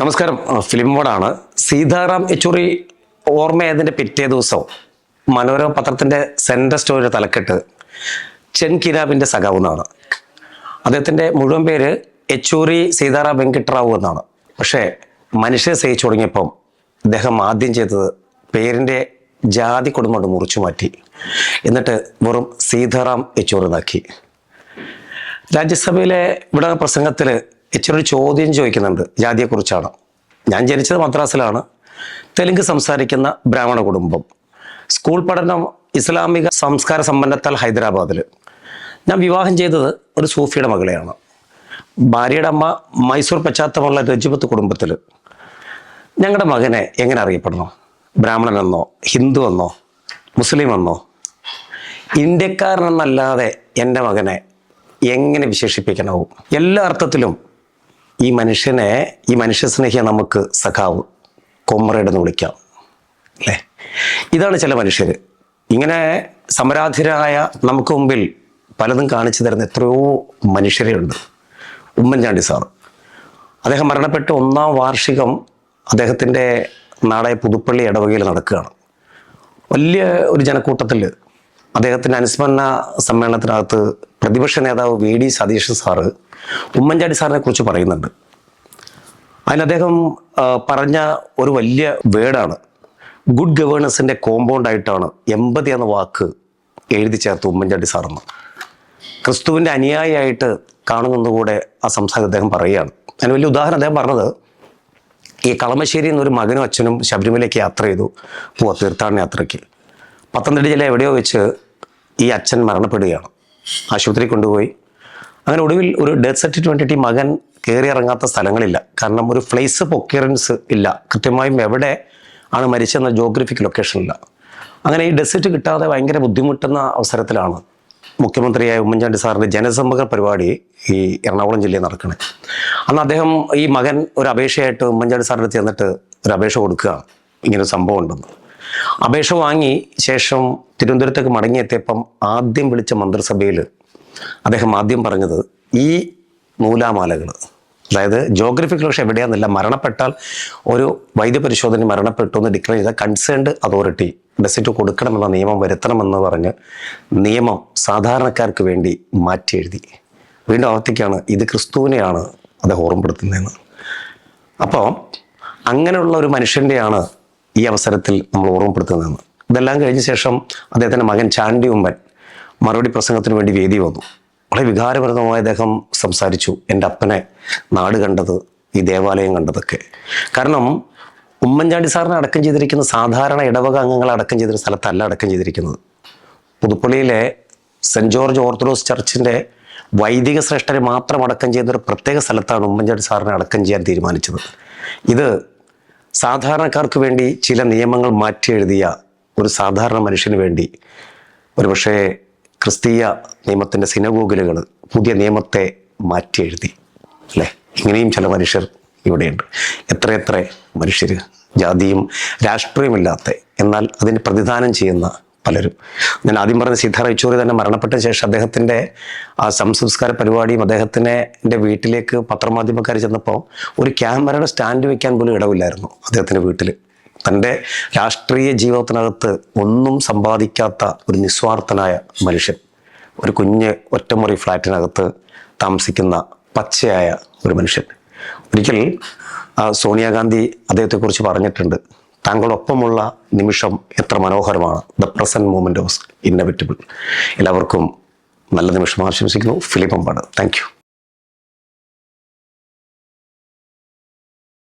നമസ്കാരം. ഫിലിം മോഡാണ്. സീതാറാം യെച്ചൂറി ഓർമ്മയതിന്റെ പിറ്റേ ദിവസം മനോരമ പത്രത്തിന്റെ സെൻട്രൽ സ്റ്റോറിയുടെ തലക്കെട്ട് ചെൻ കിരാബിന്റെ സഖാവ് എന്നാണ്. അദ്ദേഹത്തിന്റെ മുഴുവൻ പേര് യെച്ചൂരി സീതാറാം വെങ്കിട്ടറാവു എന്നാണ്. പക്ഷേ മനുഷ്യരെ സഹിച്ചു തുടങ്ങിയപ്പം അദ്ദേഹം ആദ്യം ചെയ്തത് പേരിന്റെ ജാതി കുടുംബം കൊണ്ട് മുറിച്ചു മാറ്റി. എന്നിട്ട് വെറും സീതാറാം യെച്ചൂറി എന്നാക്കി രാജ്യസഭയിലെ ഇവിടെ പ്രസംഗത്തിൽ ഇച്ചിരി ചോദ്യം ചോദിക്കുന്നുണ്ട് ജാതിയെക്കുറിച്ചാണ്. ഞാൻ ജനിച്ചത് മദ്രാസിലാണ്. തെലുങ്ക് സംസാരിക്കുന്ന ബ്രാഹ്മണ കുടുംബം. സ്കൂൾ പഠനം ഇസ്ലാമിക സംസ്കാര സമ്പന്നത്താൽ ഹൈദരാബാദിൽ ഞാൻ വിവാഹം ചെയ്തത് ഒരു സൂഫിയുടെ മകളെയാണ്. ഭാര്യയുടെ അമ്മ മൈസൂർ പശ്ചാത്തലമുള്ള രജുപത്ത് കുടുംബത്തിൽ ഞങ്ങളുടെ മകനെ എങ്ങനെ അറിയപ്പെടണം? ബ്രാഹ്മണനെന്നോ ഹിന്ദു എന്നോ മുസ്ലിം എന്നോ? ഇന്ത്യക്കാരനെന്നല്ലാതെ എന്റെ മകനെ എങ്ങനെ വിശേഷിപ്പിക്കണമോ എല്ലാ അർത്ഥത്തിലും ഈ മനുഷ്യനെ ഈ മനുഷ്യസ്നേഹിയെ നമുക്ക് സഖാവ് കൊമ്രേഡ് എന്ന് വിളിക്കാം. അല്ലേ? ഇതാണ് ചില മനുഷ്യർ ഇങ്ങനെ സമരാധിരായ നമുക്ക് മുമ്പിൽ പലതും കാണിച്ചു തരുന്ന എത്രയോ മനുഷ്യരെ ഉണ്ട് ഉമ്മൻചാണ്ടി സാർ അദ്ദേഹം മരണപ്പെട്ട ഒന്നാം വാർഷികം അദ്ദേഹത്തിന്റെ നാടായ പുതുപ്പള്ളി ഇടവകയിൽ നടക്കുകയാണ്. വലിയ ഒരു ജനക്കൂട്ടത്തിൽ അദ്ദേഹത്തിന്റെ അനുസ്മരണ സമ്മേളനത്തിനകത്ത് പ്രതിപക്ഷ നേതാവ് V D Satheesan sir Oommen Chandy സാറിനെ കുറിച്ച് പറയുന്നുണ്ട്. അതിൽ അദ്ദേഹം പറഞ്ഞ ഒരു വലിയ വേർഡാണ്. ഗുഡ് ഗവേണൻസിന്റെ കോമ്പൗണ്ടായിട്ടാണ് എൺപതി എന്ന വാക്ക് എഴുതി ചേർത്ത് ഉമ്മൻചാണ്ടി സാറെന്ന്. ക്രിസ്തുവിന്റെ അനുയായിയായിട്ട് കാണുന്നതുകൂടെ ആ സംസാരം അദ്ദേഹം പറയുകയാണ്. അതിന് വലിയ ഉദാഹരണം അദ്ദേഹം പറഞ്ഞത് ഈ കളമശ്ശേരിയിൽ നിന്ന് ഒരു മകനും അച്ഛനും ശബരിമലയ്ക്ക് യാത്ര ചെയ്തു പോവാ തീർത്ഥാടന യാത്രയ്ക്ക്. പത്തനംതിട്ട ജില്ല എവിടെയോ വെച്ച് ഈ അച്ഛൻ മരണപ്പെടുകയാണ്. ആശുപത്രി കൊണ്ടുപോയി. അങ്ങനെ ഒടുവിൽ ഒരു ഡെത്ത് സർട്ടിഫിക്കറ്റ് വേണ്ടിയിട്ട് ഈ മകൻ കയറി ഇറങ്ങാത്ത സ്ഥലങ്ങളില്ല. കാരണം ഒരു ഫ്ലേസ് ഓഫ് ഒക്യറൻസ് ഇല്ല. കൃത്യമായും എവിടെ ആണ് മരിച്ചെന്ന ജോഗ്രഫിക് ലൊക്കേഷൻ ഇല്ല. അങ്ങനെ ഈ ഡെസിറ്റ് കിട്ടാതെ ഭയങ്കര ബുദ്ധിമുട്ടുന്ന അവസരത്തിലാണ് മുഖ്യമന്ത്രിയായ ഉമ്മൻചാണ്ടി സാറിന്റെ ജനസമ്പർക്ക പരിപാടി ഈ എറണാകുളം ജില്ലയിൽ നടക്കുന്നത് അന്ന് അദ്ദേഹം ഈ മകൻ ഒരു അപേക്ഷയായിട്ട് ഉമ്മൻചാണ്ടി സാറിന്റെ ചെന്നിട്ട് ഒരു അപേക്ഷ കൊടുക്കുക ഇങ്ങനെ സംഭവം ഉണ്ടെന്ന്. അപേക്ഷ വാങ്ങി ശേഷം തിരുവനന്തപുരത്തേക്ക് മടങ്ങിയെത്തിയപ്പം ആദ്യം വിളിച്ച മന്ത്രിസഭയിൽ അദ്ദേഹം ആദ്യം പറഞ്ഞത് ഈ നൂലാമാലകൾ അതായത് ജോഗ്രഫിക്കൽ പക്ഷേ എവിടെയാണെന്നില്ല മരണപ്പെട്ടാൽ ഒരു വൈദ്യപരിശോധന മരണപ്പെട്ടു എന്ന് ഡിക്ലെയർ ചെയ്ത കൺസേൺഡ് അതോറിറ്റി ഡെസിറ്റ് കൊടുക്കണമെന്ന നിയമം വരുത്തണമെന്ന് പറഞ്ഞ് നിയമം സാധാരണക്കാർക്ക് വേണ്ടി മാറ്റി എഴുതി. വീണ്ടും ആവർത്തിക്കുകയാണ് ഇത് ക്രിസ്തുവിനെയാണ് അദ്ദേഹം ഓർമ്മപ്പെടുത്തുന്നതെന്ന്. അപ്പോൾ അങ്ങനെയുള്ള ഒരു മനുഷ്യന്റെയാണ് ഈ അവസരത്തിൽ നമ്മൾ ഓർമ്മപ്പെടുത്തുന്നതെന്ന് ഇതെല്ലാം കഴിഞ്ഞ ശേഷം അദ്ദേഹത്തിന്റെ മകൻ ചാണ്ടി ഉമ്മൻ മറുപടി പ്രസംഗത്തിന് വേണ്ടി വേദി വന്നു. വളരെ വികാരപരമായി അദ്ദേഹം സംസാരിച്ചു. എന്റെ അപ്പനെ നാട് കണ്ടത് ഈ ദേവാലയം കണ്ടതൊക്കെ. കാരണം ഉമ്മൻചാണ്ടി സാറിനെ അടക്കം ചെയ്തിരിക്കുന്ന സാധാരണ ഇടവക അംഗങ്ങളെ അടക്കം ചെയ്തിരുന്ന സ്ഥലത്തല്ല അടക്കം ചെയ്തിരിക്കുന്നത്. പുതുപ്പള്ളിയിലെ സെന്റ് ജോർജ് ഓർത്തഡോക്സ് ചർച്ചിന്റെ വൈദിക ശ്രേഷ്ഠരെ മാത്രം അടക്കം ചെയ്യുന്ന ഒരു പ്രത്യേക സ്ഥലത്താണ് ഉമ്മൻചാണ്ടി സാറിനെ അടക്കം ചെയ്യാൻ തീരുമാനിച്ചത്. ഇത് സാധാരണക്കാർക്ക് വേണ്ടി ചില നിയമങ്ങൾ മാറ്റി എഴുതിയ ഒരു സാധാരണ മനുഷ്യന് വേണ്ടി ഒരുപക്ഷെ ക്രിസ്തീയ നിയമത്തിന്റെ സിനഗോഗുലുകൾ പുതിയ നിയമത്തെ മാറ്റി എഴുതി അല്ലേ? ഇങ്ങനെയും ചില മനുഷ്യർ ഇവിടെയുണ്ട്. എത്രയെത്ര മനുഷ്യർ ജാതിയും രാഷ്ട്രീയമില്ലാത്ത എന്നാൽ അതിന് പ്രതിദാനം ചെയ്യുന്ന പലരും. ഞാൻ ആദ്യം പറഞ്ഞ സീതാ യെച്ചൂരി തന്നെ മരണപ്പെട്ട ശേഷം അദ്ദേഹത്തിന്റെ ആ സംസ്കാര പരിപാടിയും അദ്ദേഹത്തിനെ എന്റെ വീട്ടിലേക്ക് പത്രമാധ്യമക്കാർ ചെന്നപ്പോൾ ഒരു ക്യാമറയുടെ സ്റ്റാൻഡ് വെക്കാൻ പോലും ഇടവില്ലായിരുന്നു അദ്ദേഹത്തിന്റെ വീട്ടിൽ തന്റെ രാഷ്ട്രീയ ജീവിതത്തിനകത്ത് ഒന്നും സമ്പാദിക്കാത്ത ഒരു നിസ്വാർത്ഥനായ മനുഷ്യൻ. ഒരു കുഞ്ഞ് ഒറ്റമുറി ഫ്ലാറ്റിനകത്ത് താമസിക്കുന്ന പച്ചയായ ഒരു മനുഷ്യൻ. ഒരിക്കൽ സോണിയാഗാന്ധി അദ്ദേഹത്തെക്കുറിച്ച് പറഞ്ഞിട്ടുണ്ട്. താങ്കളൊപ്പമുള്ള നിമിഷം എത്ര മനോഹരമാണ്. The present moment of inevitable എല്ലാവർക്കും നല്ല നിമിഷം ആശംസിക്കുന്നു. ഫിലിപ്പം പാട് താങ്ക്